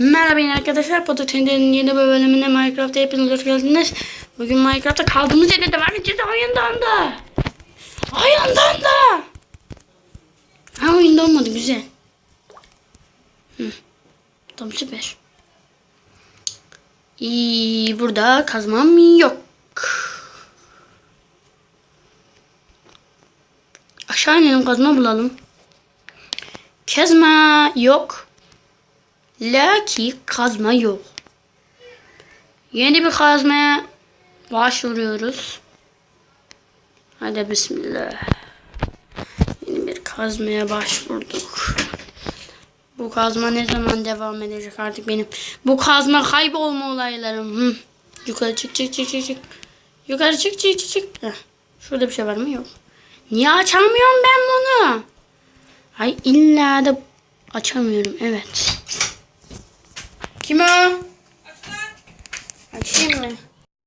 Merhaba yine arkadaşlar. Potatende'nin yeni bölümüne Minecraft'a hepiniz hoş geldiniz. Bugün Minecraft'ta kaldığımız yerde devam edeceğiz oyundan da. Oyundan da. Ha oyunda olmadı güzel. Hı. Tamam süper. İyi, burada kazmam yok. Aşağı inelim kazma bulalım. Kazma yok. Laki kazma yok. Yeni bir kazmaya başvuruyoruz. Hadi bismillah. Yeni bir kazmaya başvurduk. Bu kazma ne zaman devam edecek artık benim? Bu kazma kaybolma olaylarım. Hı. Yukarı çık çık çık çık çık. Yukarı çık çık çık çık. Heh. Şurada bir şey var mı? Yok. Niye açamıyorum ben bunu? Ay illa da açamıyorum. Evet. Kim o? Açayım mı?